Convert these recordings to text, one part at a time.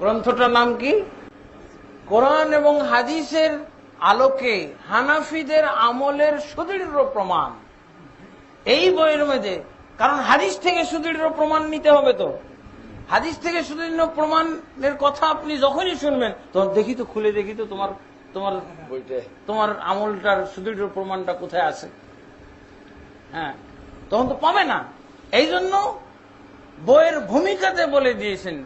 গ্রন্থটার নাম কি? কোরআন এবং হাদিসের আলোকে হানাফিদের আমলের সুদৃঢ় প্রমাণ। এই বইয়ের মধ্যে কারণ হাদিস থেকে সুদৃঢ় প্রমাণ নিতে হবে তো। হাদিস থেকে সুদৃঢ় প্রমাণের কথা আপনি যখনই শুনবেন তখন দেখি তো খুলে দেখি তো তোমার তোমার তোমার আমলটার সুদৃঢ় প্রমাণটা কোথায় আছে। হ্যাঁ তখন তো পাবে না। এই জন্য বইয়ের ভূমিকাতে বলে দিয়েছেন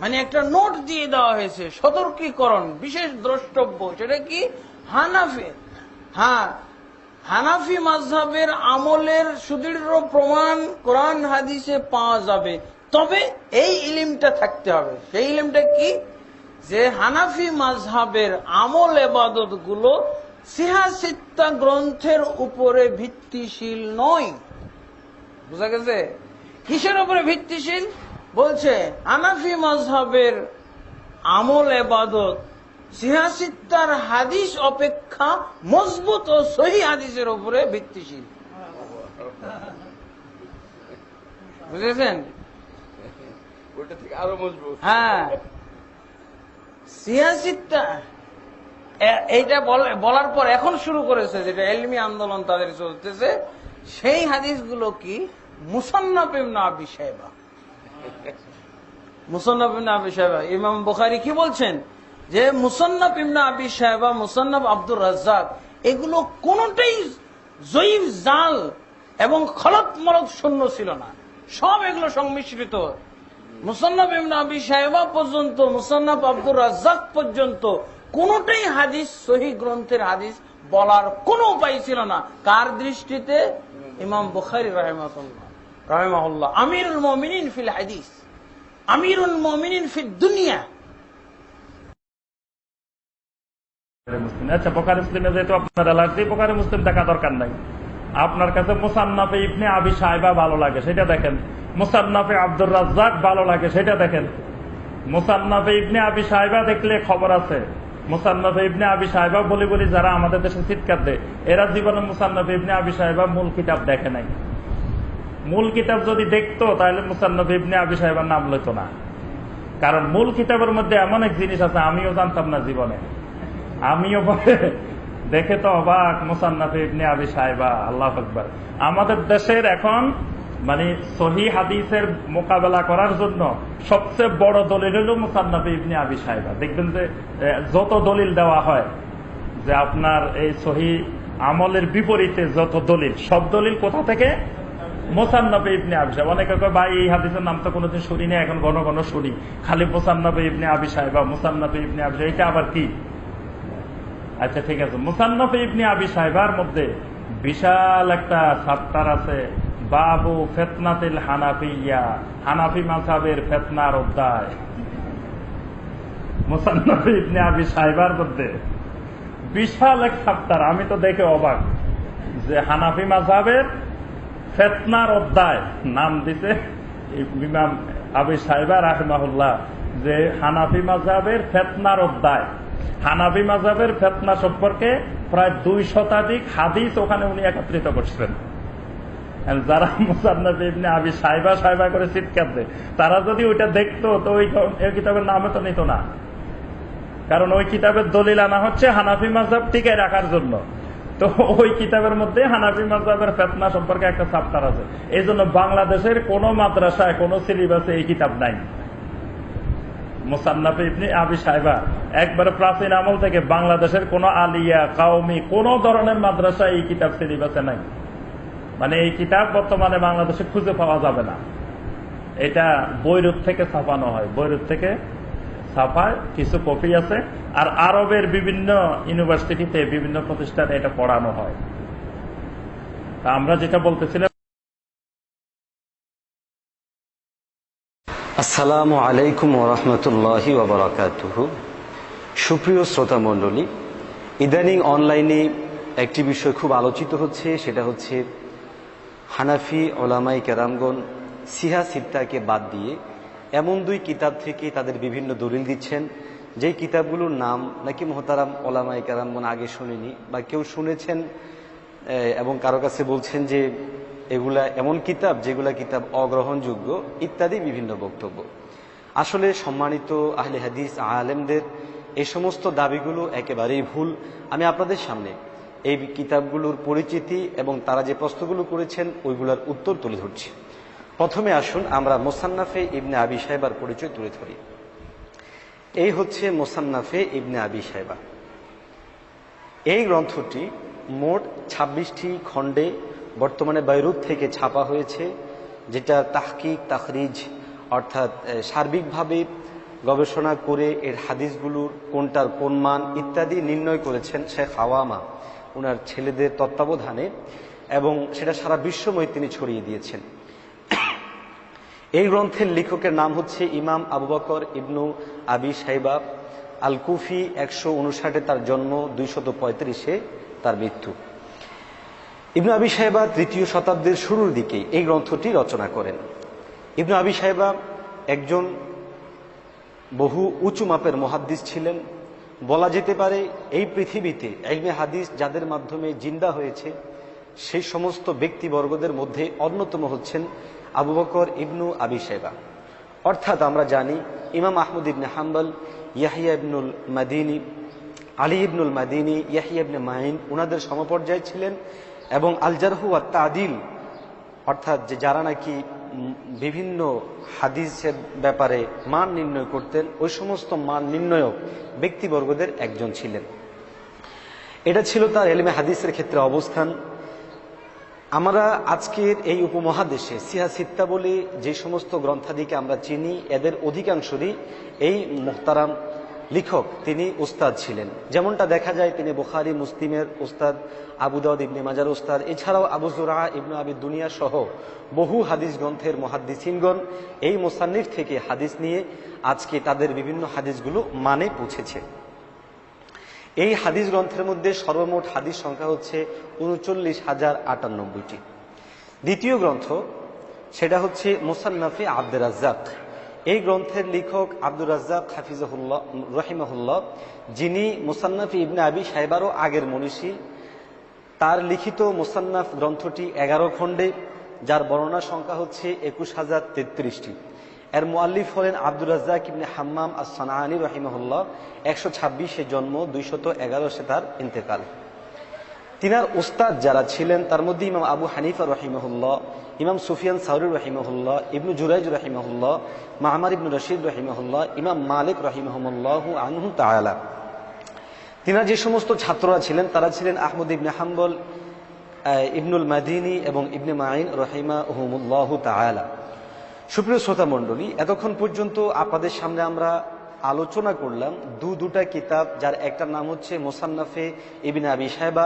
মানে একটা নোট দিয়ে দেওয়া হয়েছে, সতর্কীকরণ, বিশেষ দ্রষ্টব্য। সেটা কি? হানাফি। হ্যাঁ হানাফি মাঝহের আমলের সুদৃঢ় প্রমাণ কোরআন হাদিসে পাওয়া যাবে। তবে এই ইলিমটা থাকতে হবে। সেই ইলিমটা কি? যে হানাফি মাঝহের আমল এবাদতগুলো সিহাসিত্তা গ্রন্থের উপরে ভিত্তিশীল নয়। বুঝা গেছে? কিসের উপরে ভিত্তিশীল? বলছে আনাফি মজহাবের আমল এবাদত সিহাসিত্তার হাদিস অপেক্ষা মজবুত ও সহি হাদিসের উপরে ভিত্তিশীল। বুঝেছেন? ওটা থেকে আরও মজবুত। হ্যাঁ। সিয়াসিত্তা এইটা বলার পর এখন শুরু করেছে যেটা এলমি আন্দোলন তাদের চলতেছে সেই হাদিসগুলো কি মুসান্নাফ ইবনে আবি সাহেবা ইমাম বুখারী কি বলছেন? যে রাজ্জাক, এগুলো কোনটাই জাল এবং ছিল না। সব এগুলো সংমিশ্রিত। আবি সাহেবা পর্যন্ত, মুসান্নাফ আব্দুর রাজ্জাক পর্যন্ত কোনটাই হাদিস, সহি গ্রন্থের হাদিস বলার কোনো উপায় ছিল না। কার দৃষ্টিতে? ইমাম বুখারি রাহেমাতুল্লাহ রাহেমাহুল্লাহ। আমিরুল মুমিনিন ফিল হাদিস। আমিরুল দুনিয়া। আচ্ছা মুসলিমে যেহেতু আপনার বোকারি মুসলিম দেখা দরকার নাই। আপনার কাছে মুসান্নাফে ইবনে আবি সাহেবা ভালো লাগে, সেটা দেখেন। আব্দুর রাজ্জাক ভালো লাগে, সেটা দেখেন। মুসান্নাফে ইবনে আবি সাহেবা দেখলে খবর আছে। মুসান্নাফে ইবনে আবি সাহেবা বলি বলি যারা আমাদের দেশে চিৎকার দেয়, এরা জীবনে মুসান্নাফে ইবনে আবি সাহেবা মূল কিতাব দেখে নাই। মূল কিতাব যদি দেখতো, তাহলে মুসান্নফ ইবনে আবি সাহেবের নাম লইতো না। কারণ মূল কিতাবের মধ্যে এমন এক জিনিস আছে, আমিও জানতাম না জীবনে। আমিও দেখে তো অবাক মুসান্নাফ আবি সাহেবা আল্লাহ আকবর। আমাদের দেশের এখন মানে সহি হাদিসের মোকাবেলা করার জন্য সবচেয়ে বড় দলিল হল মুসান্নাফ আবি সাহেবা দেখবেন যে যত দলিল দেওয়া হয়, যে আপনার এই সহি আমলের বিপরীতে যত দলিল, সব দলিল কোথা থেকে? মোসান্নবে ইবনে আবি অনেকে কয়, ভাই, এই হাদিসের নাম তো কোনোদিন শুনি এখন ঘন ঘন শুনি। খালি মোসান্নবে ইবনে সাহেব মোসান্নবে ইবনে এটা আবার কি? আচ্ছা ঠিক আছে। মুসান্নফে ইবনে আবি সাহেবার মধ্যে বিশাল একটা সাপ্তার আছে, বাবু ফেতনাতিল হানাফিয়া হানাফি মাসাবের ফেতনার অধ্যায়। মুসান্নফে ইবনে আবি সাহেবার মধ্যে বিশাল এক সাপ্তার আমি তো দেখে অবাক যে হানাফি মাসাবের ফেতনার অধ্যায় নাম দিতে ইমাম আবি সাহেবা রাহমাহুল্লাহ, যে হানাফি মাজাবের ফেতনার অধ্যায়। হানাফি মাজাবের ফেতনা সম্পর্কে প্রায় দুই শতাধিক হাদিস ওখানে উনি একত্রিত করছিলেন যারা মুসান্নফ ইবনে আবি সাহেবা সাহেবা করে চিৎকার দেয়, তারা যদি ওইটা দেখতো, তো ওই কিতাবের নামে তো নিত না। কারণ ওই কিতাবের দলিল আনা হচ্ছে হানাফি মাজাব টিকে রাখার জন্য। তো ওই কিতাবের মধ্যে হানাফি মাজাবের ফেতনা সম্পর্কে একটা চাপ্টার আছে। এই জন্য বাংলাদেশের কোন মাদ্রাসায়, কোন সিলেবাসে এই কিতাব নাই। মুসান্নাফে ইবনে আবি সাহেবা একবারে প্রাচীন আমল থেকে বাংলাদেশের কোন আলিয়া কাউমি কোন ধরনের মাদ্রাসা এই কিতাব সিলেবাসে নাই। মানে এই কিতাব বর্তমানে বাংলাদেশে খুঁজে পাওয়া যাবে না। এটা বৈরুত থেকে ছাপানো হয়। বৈরুত থেকে ছাপায়, কিছু কপি আছে, আর আরবের বিভিন্ন ইউনিভার্সিটিতে বিভিন্ন প্রতিষ্ঠানে এটা পড়ানো হয়। তা আমরা যেটা বলতেছিলাম আসসালামু আলাইকুম ওরহমতুল্লাহি ওবরাকাতুহু সুপ্রিয় শ্রোতা মণ্ডলী, ইদানিং অনলাইনে একটি বিষয় খুব আলোচিত হচ্ছে, সেটা হচ্ছে হানাফি ওলামাই কেরামগণ সিহা সিত্তাকে বাদ দিয়ে এমন দুই কিতাব থেকে তাদের বিভিন্ন দলিল দিচ্ছেন। যেই কিতাবগুলোর নাম নাকি মোহতারাম ওলামাই কেরামগণ আগে শুনিনি বা কেউ শুনেছেন এবং কারও কাছে বলছেন যে এগুলা এমন কিতাব যেগুলা কিতাব অগ্রহণযোগ্য ইত্যাদি বিভিন্ন বক্তব্য। আসলে সম্মানিত আহলে হাদিস আলেমদের এই সমস্ত দাবিগুলো একেবারেই ভুল। আমি আপনাদের সামনে এই কিতাবগুলোর পরিচিতি এবং তারা যে প্রশ্নগুলো করেছেন, ওইগুলোর উত্তর তুলে ধরছি। প্রথমে আসুন আমরা মোসান্নাফে ইবনে আবি সাহেবার পরিচয় তুলে ধরি। এই হচ্ছে মোসান্নাফে ইবনে আবি সাহেবা এই গ্রন্থটি মোট ছাব্বিশটি খণ্ডে বর্তমানে বাইরুত থেকে ছাপা হয়েছে, যেটা তাহকিক, তাখরিজ, অর্থাৎ সার্বিকভাবে গবেষণা করে এর হাদিসগুলোর কোনটার কোন মান ইত্যাদি নির্ণয় করেছেন শেখ হাওয়ামা ওনার ছেলেদের তত্ত্বাবধানে, এবং সেটা সারা বিশ্বময় তিনি ছড়িয়ে দিয়েছেন। এই গ্রন্থের লেখকের নাম হচ্ছে ইমাম আবু বকর ইবনু আবি সাইবা। আল কুফি একশো উনষাটে তার জন্ম, দুইশত পঁয়ত্রিশে তার মৃত্যু। ইবনু আবি সাহেবা তৃতীয় শতাব্দীর শুরুর দিকে এই গ্রন্থটি রচনা করেন। ইবনু আবি সাহেবা একজন বহু উঁচু মাপের মহাদ্দিস ছিলেন। বলা যেতে পারে এই পৃথিবীতে এলমে হাদিস যাদের মাধ্যমে জিন্দা হয়েছে, সেই সমস্ত ব্যক্তিবর্গদের মধ্যে অন্যতম হচ্ছেন আবু বকর ইবনু আবি সাহেবা অর্থাৎ আমরা জানি ইমাম Ahmad ibn Hanbal, Yahya ibnul Madini, Ali ibnul Madini, Yahya ibn Main ওনাদের সমপর্যায় ছিলেন এবং আলজারহু আর তাদিল, অর্থাৎ যে যারা নাকি বিভিন্ন হাদিসের ব্যাপারে মান নির্ণয় করতেন, ওই সমস্ত মান নির্ণয়ক ব্যক্তিবর্গদের একজন ছিলেন। এটা ছিল তার এলমে হাদিসের ক্ষেত্রে অবস্থান। আমরা আজকের এই উপমহাদেশে সিয়াসিত্তা বলে যে সমস্ত গ্রন্থাদিকে আমরা চিনি, এদের অধিকাংশরই এই মোহতারাম লেখক, তিনি উস্তাদ ছিলেন। যেমনটা দেখা যায়, তিনি বোখারি, মুসলিমের উস্তাদ, আবু দাউদ ইবনে মাজার উস্তাদ, এছাড়াও আবু জুরা ইবনু আবি দুনিয়া সহ বহু হাদিস গ্রন্থের মহাদ্দিসিনগণ এই মোসান্নিফ থেকে হাদিস নিয়ে আজকে তাদের বিভিন্ন হাদিসগুলো মানে পৌঁছেছে। এই হাদিস গ্রন্থের মধ্যে সর্বমোট হাদিস সংখ্যা হচ্ছে উনচল্লিশ হাজার আটানব্বইটি। দ্বিতীয় গ্রন্থ, সেটা হচ্ছে মুসান্নাফি আব্দুর রাজ্জাক। এই গ্রন্থের লেখক আব্দুর রাজ্জাক হাফিজহুল্লাহ, রহিমহুল্লাহ, যিনি মুসান্নাফি ইবনে আবি সাহেবারও আগের মনীষী। তার লিখিত মুসান্নাফ গ্রন্থটি এগারো খণ্ডে, যার বর্ণনা সংখ্যা হচ্ছে একুশ হাজার তেত্রিশটি। এর মুআল্লিফ হলেন আব্দুর রাজ্জাক ইবনে হাম্মাম আস সানানি রহিমহুল্লাহ। একশো ছাব্বিশে জন্ম, দুইশত এগারোশে তার ইন্তেকাল। তিনার উস্তাদ যারা ছিলেন, তার মধ্যে ইমাম আবু হানিফা রহিমহুল্লাহ, ইমাম সুফিয়ান সাউরি রহিমহুল্লাহ, ইবনু জুরাইজ রহিমহুল্লাহ, মাহমার ইবনু রশিদ রহিমহুল্লাহ, ইমাম মালিক রহিমহমুল্লাহ আনহু তাআলা। তিনার যে সমস্ত ছাত্ররা ছিলেন, তারা ছিলেন আহমদ ইবনে হাম্বল ইবনুল মাদিনী এবং ইবনে মাইন রহিমা ওহমুল্লাহ তাআলা। সুপ্রিয় শ্রোতা মণ্ডলী, এতক্ষণ পর্যন্ত আপনাদের সামনে আমরা আলোচনা করলাম দু দুটা কিতাব, যার একটার নাম হচ্ছে মোসান্নাফে ইবিন আবি সাহেবা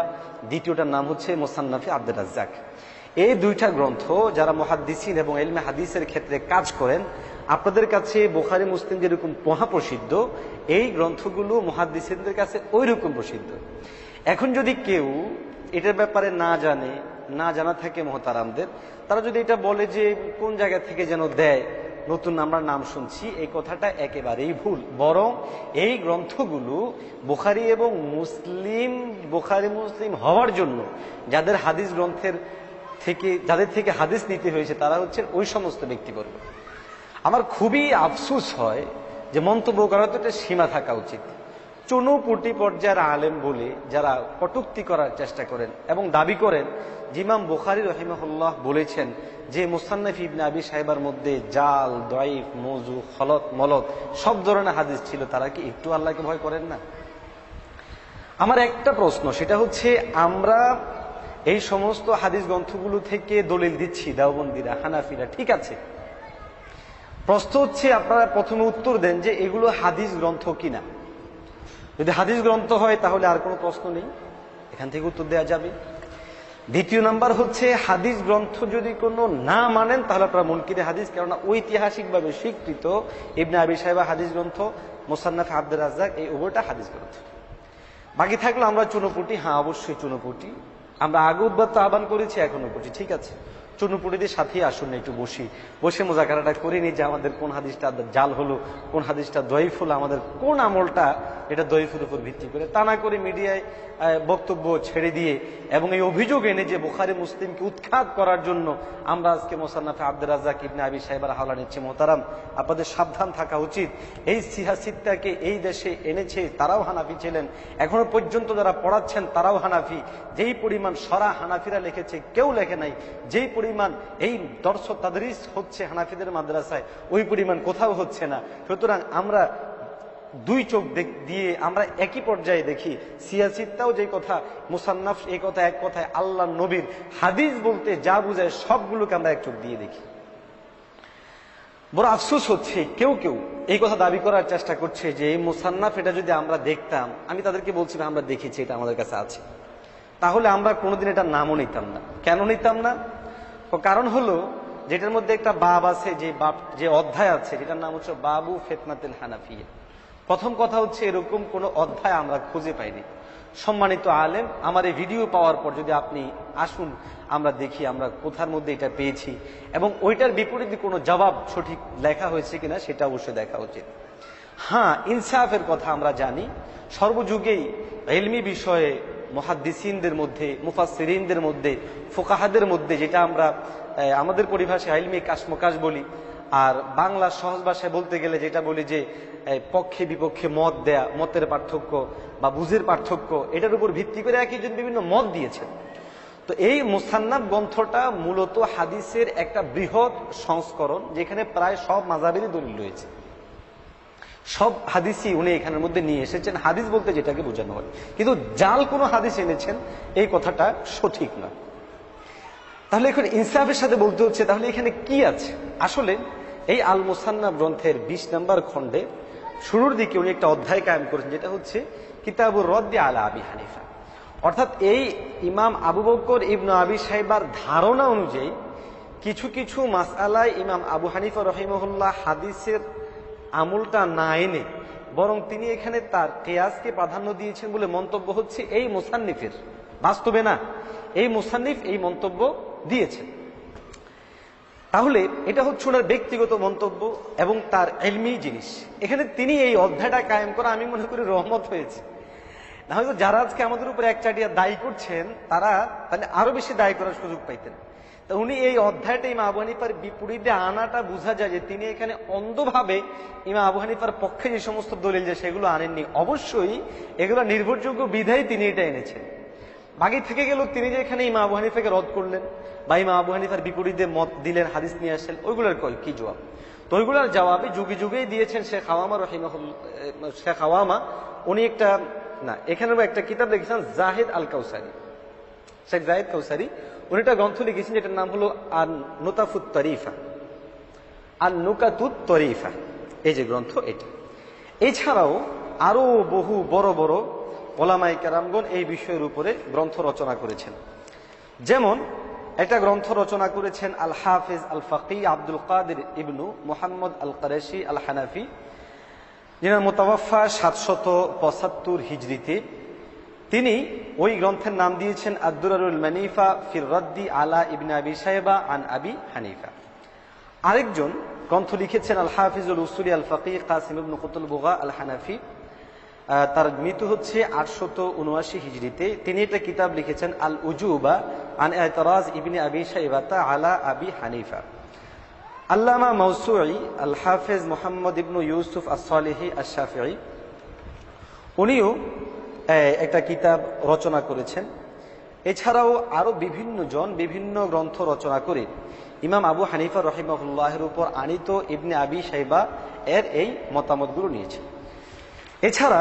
দ্বিতীয়টার নাম হচ্ছে মোসান্নাফে আব্দুর রাজ্জাক। এই দুইটা গ্রন্থ যারা মহাদ্দিসিন এবং এলমে হাদিসের ক্ষেত্রে কাজ করেন, আপনাদের কাছে বোখারি, মুসলিম যেরকম মহাপ্রসিদ্ধ, এই গ্রন্থগুলো মহাদ্দিসিনদের কাছে ওই রকম প্রসিদ্ধ। এখন যদি কেউ এটার ব্যাপারে না জানে না জানা থাকে মহতারামদের, তারা যদি এটা বলে যে কোন জায়গা থেকে যেন দেয়, নতুন আমরা নাম শুনছি, এই কথাটা একেবারেই ভুল। বরং এই গ্রন্থগুলো বুখারি এবং মুসলিম, বুখারি মুসলিম হওয়ার জন্য যাদের হাদিস গ্রন্থের থেকে, যাদের থেকে হাদিস নিতে হয়েছে, তারা হচ্ছেন ওই সমস্ত ব্যক্তিবর্গ। আমার খুবই আফসুস হয় যে মন্তব্য করার তো একটা সীমা থাকা উচিত। চুনুপুটি পর্যায়ের আলেম বলে যারা কটুক্তি করার চেষ্টা করেন এবং দাবি করেন যে ইমাম বুখারি রহিমহুল্লাহ বলেছেন যে মুসান্নফ ইবনে আবি সাহেবার মধ্যে জাল দয়ফ মজু হলত মলত সব ধরনের হাদিস ছিল, তারা কি একটু আল্লাহকে ভয় করেন না? আমার একটা প্রশ্ন, সেটা হচ্ছে আমরা এই সমস্ত হাদিস গ্রন্থগুলো থেকে দলিল দিচ্ছি, দেওবন্দিরা, হানাফিরা, ঠিক আছে। প্রশ্ন হচ্ছে আপনারা প্রথমে উত্তর দেন যে এগুলো হাদিস গ্রন্থ কিনা। যদি হাদিস গ্রন্থ হয়, তাহলে আর কোনো প্রশ্ন নেই। এখান থেকে উত্তর দেওয়া যাবে। দ্বিতীয় নাম্বার হচ্ছে, হাদিস গ্রন্থ যদি কোনো না মানেন, তাহলে আপনারা মুনকিরে হাদিস, কেননা ঐতিহাসিকভাবে স্বীকৃত ইবনে আবি সাহেবা হাদিস গ্রন্থ, মোসান্নাফ আব্দুল রাজ্জাক, এই উভয়টা হাদিস গ্রন্থ। বাকি থাকল আমরা চুনোপুটি। হ্যাঁ অবশ্যই চুনোপুটি। আমরা আগে উদ্বাত্ত আহ্বান করেছি, এখনও করছি ঠিক আছে? চুনুপুরিদের সাথেই আসুন, একটু বসি। বসে মোজাকারাটা করে নিই যে আমাদের কোন হাদিসটা জাল হলো, কোন হাদিসটা দয়ীফ হলো, আমাদের কোন আমলটা এটা দয়ীফের উপর ভিত্তি করে। তা না করে মিডিয়ায় বক্তব্য ছেড়ে দিয়ে এবং এই অভিযোগ এনে যে বুখারি মুসলিমকে উৎখাত করার জন্য আমরা আজকে মোসান্নাফে আব্দুল রাজাক ইবনে আবি সাহেবার হাওলা নিচ্ছি। মোহতারাম, আপনাদের সাবধান থাকা উচিত। এই সিহাসিত্তাকে এই দেশে এনেছে, তারাও হানাফি ছিলেন। এখনও পর্যন্ত যারা পড়াচ্ছেন, তারাও হানাফি। যেই পরিমাণ সরা হানাফিরা লিখেছে, কেউ লেখে নাই। যেই পরিমাণ এই দর্শক তাদরিস হচ্ছে হানাফিদের মাদ্রাসায়, ওই পরিমাণ কোথাও হচ্ছে না। সুতরাং আমরা দুই চোখ দিয়ে আমরা একই পর্যায়ে দেখি সিয়াসিত্তাও যে কথা, মুসান্নাফ এই কথা এক কথায় আল্লাহ নবীর হাদিস বলতে যা বুঝায় সবগুলোকে আমরা এক চোখ দিয়ে দেখি। বড় আফসোস হচ্ছে কেউ কেউ এই কথা দাবি করার চেষ্টা করছে যে এই মুসান্নাফ এটা যদি আমরা দেখতাম, আমি তাদেরকে বলছি আমরা দেখেছি, এটা আমাদের কাছে আছে। তাহলে আমরা কোনোদিন এটা নামও নিতাম না। কেন নিতাম না? কারণ হলো, যেটার মধ্যে একটা বাব আছে, যে বাপ যে অধ্যায় আছে, যেটার নাম হচ্ছে বাবু ফেতনাতুল হানাফিয়া। প্রথম কথা হচ্ছে, এরকম কোনো অধ্যায় আমরা খুঁজে পাইনি। সম্মানিত আলেম, আমার এই ভিডিও পাওয়ার পর যদি আপনি আসুন, আমরা দেখি আমরা কোথার মধ্যে এটা পেয়েছি। এবং ওইটার বিপরীতে কোনো জবাব সঠিক লেখা হয়েছে কিনা, সেটা অবশ্যই দেখা উচিত। হ্যাঁ ইনসাফের কথা আমরা জানি। সর্বযুগেই এলমি বিষয়ে মহাদ্দিসিনদের মধ্যে মুফাসিরিনদের মধ্যে, ফোকাহাদের মধ্যে, যেটা আমরা আমাদের পরিভাষায় এলমি কাশমকাশ বলি। আর বাংলা সহজ ভাষায় বলতে গেলে যেটা বলি যে পক্ষে বিপক্ষে মত দেয়া, মতের পার্থক্য বা বুঝের পার্থক্য, এটার উপর ভিত্তি করে একজন বিভিন্ন মত দিয়েছেন। তো এই মুসান্নাব গ্রন্থটা মূলত হাদিসের একটা বৃহৎ সংস্করণ, যেখানে প্রায় সব মাজাবেরই দলিল রয়েছে। সব হাদিসই উনি এখানের মধ্যে নিয়ে এসেছেন। হাদিস বলতে যেটাকে বোঝানো হয়। কিন্তু জাল কোনো হাদিস এনেছেন, এই কথাটা সঠিক না তাহলে এখন ইনসাফের সাথে বলতে হচ্ছে, তাহলে এখানে কি আছে? আসলে এই আল মোসান্না গ্রন্থের বিশ নম্বর খণ্ডে শুরুর দিকে উনি একটা অধ্যায় কায়েম করেছেন, যেটা হচ্ছে কিতাবুর রদ্দি আলা আবি হানিফা। অর্থাৎ এই ইমাম আবু বকর ইবনু আবি সাহেবার ধারণা অনুযায়ী কিছু কিছু মাসআলায় ইমাম আবু হানিফা রহিমহুল্লাহ হাদিসের আমলটা না এনে, বরং তিনি এখানে তার কেয়াসকে প্রাধান্য দিয়েছেন বলে মন্তব্য হচ্ছে এই মুসান্নিফের। বাস্তবে না, এই মুসান্নিফ এই মন্তব্য দিয়েছেন। তাহলে এটা হচ্ছে ওনার ব্যক্তিগত মন্তব্য এবং তার এলমি জিনিস। এখানে তিনি এই অধ্যায়টা কায়েম করা, আমি মনে করি, রহমত হয়েছে। না হয়তো যারা আজকে আমাদের উপরে এক চাটিয়া দায়ী করছেন, তারা তাহলে আরও বেশি দায়ী করার সুযোগ পাইতেন। উনি এই অধ্যায়টা ইমা আবু হানিফার বিপরীতে আনাটা বোঝা যায় যে তিনি এখানে অন্ধভাবে ইমা আবু হানিফার পক্ষে যে সমস্ত দলিল যে সেগুলো আনেননি, অবশ্যই এগুলো নির্ভরযোগ্য বিধায় তিনি এটা এনেছেন। বাকি থেকে গেল তিনি যে এখানে ইমা আবু হানিফাকে রদ করলেন বা ইমা আবু হানিফার বিপরীতে মত দিলেন, হাদিস নিয়ে আসলেন, ওইগুলোর কি জবাব? তো ওইগুলোর জবাবে যুগে যুগেই দিয়েছেন শেখ হাওয়ামা রহিমাহুল শেখ হাওয়ামা উনি একটা, না এখানে একটা কিতাব লিখেছেন জাহেদ আল কাউসারি শেখ জাহেদ কৌসারি উনি একটা গ্রন্থ লিখেছেন যেটার নাম হলো আর নোতাফুত তরিফা আর নুকাতুত তরিফা এই যে গ্রন্থ এটা। এছাড়াও আরও বহু বড় বড় ওলামাই কেরামগণ এই বিষয়ের উপরে গ্রন্থ রচনা করেছেন। যেমন একটা গ্রন্থ রচনা করেছেন আল হাফিজ আল ফাকি আব্দুল কাদের ইবনু মোহাম্মদ আল কারেশি আল হানাফি যিনার মোতাবাফা সাতশত পঁচাত্তর হিজড়িতে তিনি ওই গ্রন্থের নাম দিয়েছেন আব্দুরারুল মানিফা ফির রদ্দি আলা ইবনে আবি সাহেবা আন আবি হানিফা। আরেকজন গ্রন্থ লিখেছেন আল হাফিজুল উসুলি আল ফকি কাসিম ইবনু বুগা আল হানাফি তার মৃত্যু হচ্ছে আটশত উনআশি হিজড়িতে। তিনি একটা কিতাব লিখেছেন আল উজুবা আন এতরাজ ইবনে আবি সাহেবাতা আলা আবি হানিফা। আল্লামা মৌসুই আল হাফেজ মোহাম্মদ ইবনু ইউসুফ আসলিহি আশাফি উনিও একটা কিতাব রচনা করেছেন। এছাড়াও আরও বিভিন্ন জন বিভিন্ন গ্রন্থ রচনা করে। ইমাম আবু হানিফা রহিমাহুল্লাহের উপর আনিত ইবনে আবি সাইবা এর এই মতামতগুলো নিয়েছে এছাড়া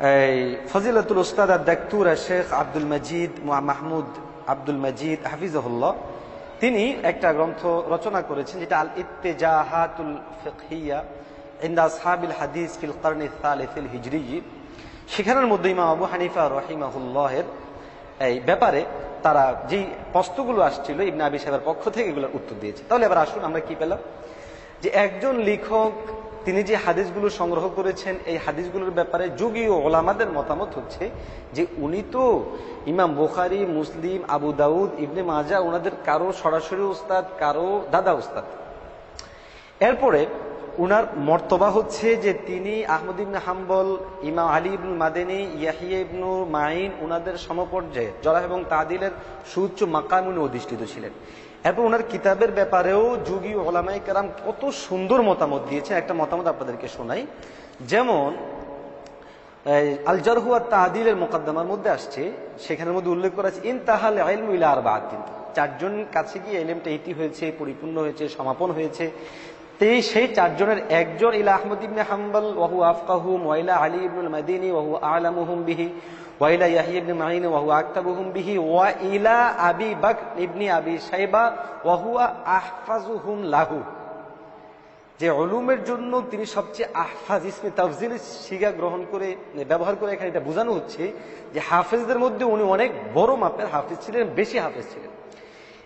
এই ফজিলাতুল উস্তাদ দাক্তুর শেখ আব্দুল মজিদ মাহমুদ আব্দুল মজিদ হাফিজহুল্লাহ, তিনি একটা গ্রন্থ রচনা করেছেন যেটা আল ইত্তেজাহাতুল ফিকহিয়া ইন্দা সাহাবিল হাদিস ফিল কর্নি সালেফিল হিজরি সেখানের মধ্যে ইমাম আবু হানিফা রহিমাহুল্লাহের এই ব্যাপারে তারা যেই প্রশ্নগুলো আসছিল, ইবনে আবি সাহেবের পক্ষ থেকে এগুলোর উত্তর দিয়েছে। তাহলে এবার আসুন আমরা কি পেলাম? যে একজন লেখক, তিনি যে হাদিসগুলো সংগ্রহ করেছেন, এই হাদিসগুলোর ব্যাপারে যুগীয় ওলামাদের মতামত হচ্ছে যে উনি তো ইমাম বুখারি, মুসলিম, আবু দাউদ, ইবনে মাজা ওনাদের কারও সরাসরি উস্তাদ, কারও দাদা উস্তাদ। এরপরে উনার মর্তবা হচ্ছে যে তিনি আহমদ ইবনে হাম্বল, ইমাম Ali ibnul Madeni, Yahya ibnu Main উনাদের সমপর্যায়ে জরা এবং তাদিলের সুউচ্চ মাকাম উনি অধিষ্ঠিত ছিলেন। এরপর ওনার কিতাবের ব্যাপারেও যুগী ওলামাই কারাম কত সুন্দর মতামত দিয়েছে একটা মতামত আপনাদেরকে শোনাই। যেমন, এই আল জারহুয়া তাদিলের মোকদ্দমার মধ্যে আসছে, সেখানের মধ্যে উল্লেখ করা আছে ইন তাহাল আইলম ইলা আর বাতিন চারজন কাছে গিয়ে এলেমটা ইতি হয়েছে, পরিপূর্ণ হয়েছে, সমাপন হয়েছে। তেই সেই চারজনের একজন ইলা আহমদ ইবনে হাম্বল, ওয়াহু আফকাহুম ওয়াইলা আলী ইবনুল মাদিনী, ওয়াহু আলামুহুম বিহি ওয়াইলা ইয়াহি ইবনে মাইন ওয়াহু আকতাবুহুম বিহি, ওয়া ইলা আবি বাক ইবনি আবি সাইবা ওয়াহুয়া আহফাজুহুম লাহু। যে অলুমের জন্য তিনি সবচেয়ে আহফাজ ইসমে তাফজিল শিগা গ্রহণ করে, ব্যবহার করে এখানে এটা বোঝানো হচ্ছে যে হাফেজদের মধ্যে উনি অনেক বড় মাপের হাফেজ ছিলেন, বেশি হাফেজ ছিলেন।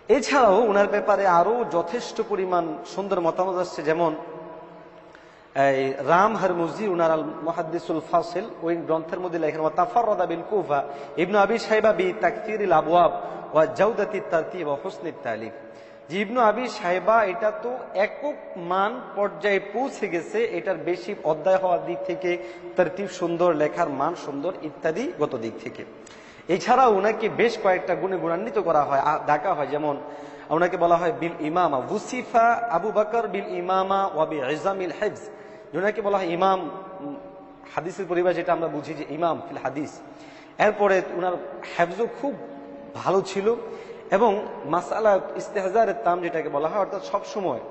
এছাড়াও ওনার ব্যাপারে আরও যথেষ্ট পরিমাণ সুন্দর মতামত আসছে, যেমন, এই রাম হারমুজি, উনার আল মুহাদ্দিসুল ফাসিল, ওই গ্রন্থের মধ্যে লেখেন, ওয়া তাফাররাদা বিল কুফা ইবনু আবি সাইবা বি তাকফিরিল আবওয়াব ওয়া জাওদাতি তারতিব ওয়া হুসনিত তালিফ যে ইবনু আবি সাহেবা এটা তো একক মান পর্যায়ে পৌঁছে গেছে, এটার বেশি অধ্যায় হওয়ার দিক থেকে, তারতিব সুন্দর, লেখার মান সুন্দর ইত্যাদি গত দিক থেকে। এছাড়া ওনাকে বেশ কয়েকটা গুণে গুণান্বিত করা হয় ডাকা হয়। যেমন ওনাকে বলা হয় বিল ইমামা। বুসিফা আবু বকর বিল ইমামা ওয়াবি ইজামিল হেফজ। ওনাকে বলা হয় ইমাম হাদিসের পরিবার যেটা আমরা বুঝি যে ইমাম ফিল হাদিস। এরপরে ওনার হেফজও খুব ভালো ছিল এবং মাসালা ইস্তেহাজারের তাম যেটাকে বলা হয়, অর্থাৎ সবসময়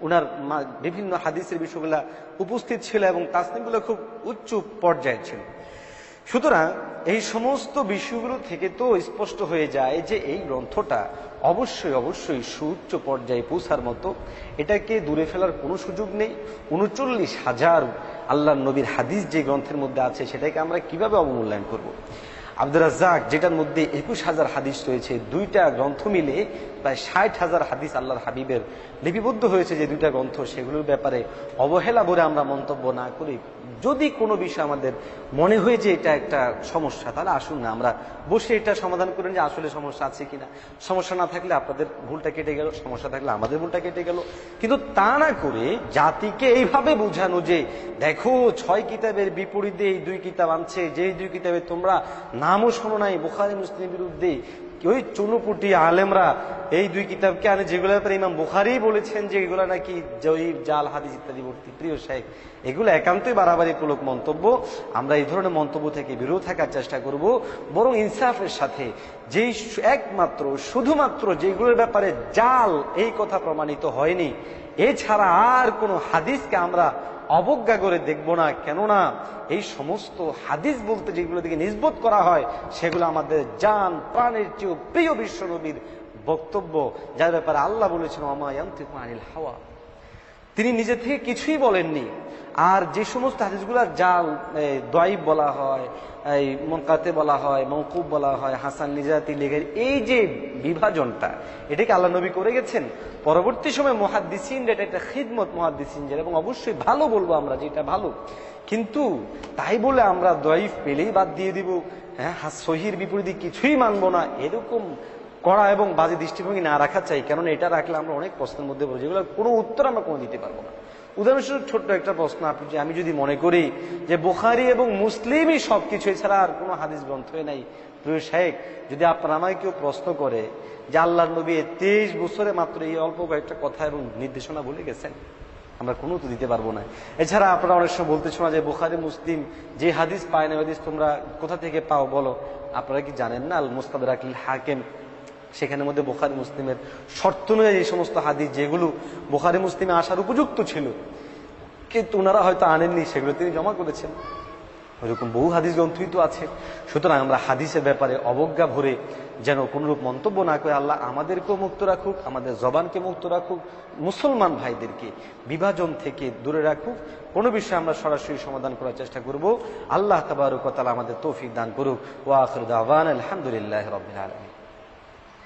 ওনার বিভিন্ন হাদিসের বিষয়গুলা উপস্থিত ছিল এবং তাসনিমগুলো খুব উচ্চ পর্যায়ে ছিল। সুতরাং এই সমস্ত বিষয়গুলো থেকে তো স্পষ্ট হয়ে যায় যে এই গ্রন্থটা অবশ্যই অবশ্যই সুউচ্চ পর্যায়ে পৌঁছার মতো এটাকে দূরে ফেলার কোনো সুযোগ নেই উনচল্লিশ হাজার আল্লাহ নবীর হাদিস যে গ্রন্থের মধ্যে আছে, সেটাকে আমরা কীভাবে অবমূল্যায়ন করব। আব্দুর রাজ্জাক, যেটার মধ্যে একুশ হাজার হাদিস রয়েছে, দুইটা গ্রন্থ মিলে প্রায় ষাট হাজার হাদিস আল্লাহর হাবিবের লিপিবদ্ধ হয়েছে যে দুইটা গ্রন্থ, সেগুলোর ব্যাপারে অবহেলা বলে আমরা মন্তব্য না করি। যদি কোনো বিষয় আমাদের মনে হয় যে এটা একটা সমস্যা, তাহলে আসুন না, আমরা বসে এটা সমাধান করেন যে আসলে সমস্যা আছে কিনা। সমস্যা না থাকলে আপনাদের ভুলটা কেটে গেল, সমস্যা থাকলে আমাদের ভুলটা কেটে গেল। কিন্তু তা না করে জাতিকে এইভাবে বোঝানো যে, দেখো, ছয় কিতাবের বিপরীতে এই দুই কিতাব আনছে যে দুই কিতাবে তোমরা নামও শোনো নাই, বুখারি, মুসলিমের বিরুদ্ধে ওই চুনুপুটি আলেমরা এই দুই কিতাবকে আনে যেগুলো ব্যাপারে ইমাম বুখারি বলেছেন যে এগুলো নাকি জয়ীব, জাল, হাদিস ইত্যাদি ভর্তি। প্রিয় সাহেব এগুলো একান্তই বাড়াবাড়ি পুলক মন্তব্য। আমরা এই ধরনের মন্তব্য থেকে বিরত থাকার চেষ্টা করব। বরং ইনসাফের সাথে যেই একমাত্র, শুধুমাত্র যেগুলোর ব্যাপারে জাল এই কথা প্রমাণিত হয়নি এছাড়া আর কোনো হাদিসকে আমরা অবজ্ঞা করে দেখব না, কেননা এই সমস্ত হাদিস বলতে যেগুলো দিকে নিষ্বোধ করা হয়, সেগুলো আমাদের যান প্রাণের চেয়েও প্রিয় বিশ্বনবীর বক্তব্য, যার ব্যাপারে আল্লাহ বলেছেন অমায়ান্তিক আনিল হাওয়া তিনি নিজে থেকে কিছুই বলেননি। আর যে সমস্ত হাদিসগুলা জাল দোয়াইব বলা হয়, এই মনকাতে বলা হয় মৌকুব বলা হয়, হাসান নিজাতি লেগের এই যে বিভাজনটা, এটাকে আল্লাহ নবী করে গেছেন। পরবর্তী সময় মহাদ্দিসিন এটা একটা খিদমত মহাদ্দিসিন এবং অবশ্যই ভালো বলব আমরা যে এটা ভালো। কিন্তু তাই বলে আমরা দোয়াইফ পেলেই বাদ দিয়ে দিব। হ্যাঁ সহির বিপরীতে কিছুই মানবো না। এরকম কড়া এবং বাজে দৃষ্টিভঙ্গি না রাখা চাই কারণ এটা রাখলে আমরা অনেক প্রশ্নের মধ্যে পড়ি যেগুলোর কোনো উত্তর আমরা কোনো দিতে পারব না। উদাহরণস্বরূপ ছোট্ট একটা প্রশ্ন আপনি যে- আমি যদি মনে করি যে বোখারি এবং মুসলিমই সবকিছু এছাড়া আর কোনো হাদিস গ্রন্থই নাই, প্রিয় শেখ, যদি আপনার আমায় কেউ প্রশ্ন করে যে আল্লাহ নবী তেইশ বছরে মাত্র এই অল্প কয়েকটা কথা এবং নির্দেশনা বলে গেছেন, আমরা কোনো তো দিতে পারব না। এছাড়া আপনারা অনেক সময় বলতে শোনা যে বোখারি, মুসলিম যে হাদিস পায় না হাদিস তোমরা কোথা থেকে পাও বলো? আপনারা কি জানেন না? আল মুস্তাদ রাকিল হাকেম সেখানের মধ্যে বোখারি, মুসলিমের শর্ত অনুযায়ী এই সমস্ত হাদিস, যেগুলো বোখারি, মুসলিমে আসার উপযুক্ত ছিল, কিন্তু ওনারা হয়তো আনেননি, সেগুলো তিনি জমা করেছেন। ওইরকম বহু হাদিস গ্রন্থই তো আছে। সুতরাং আমরা হাদিসের ব্যাপারে অবজ্ঞা ভরে যেন কোনরূপ মন্তব্য না করে আল্লাহ আমাদেরকেও মুক্ত রাখুক, আমাদের জবানকে মুক্ত রাখুক, মুসলমান ভাইদেরকে বিভাজন থেকে দূরে রাখুক। কোনো বিষয়ে আমরা সরাসরি সমাধান করার চেষ্টা করব। আল্লাহ তাবারুক তাআলা আমাদের তৌফিক দান করুক। ওয়া আখির দাওয়ান আলহামদুলিল্লাহ আলামিন।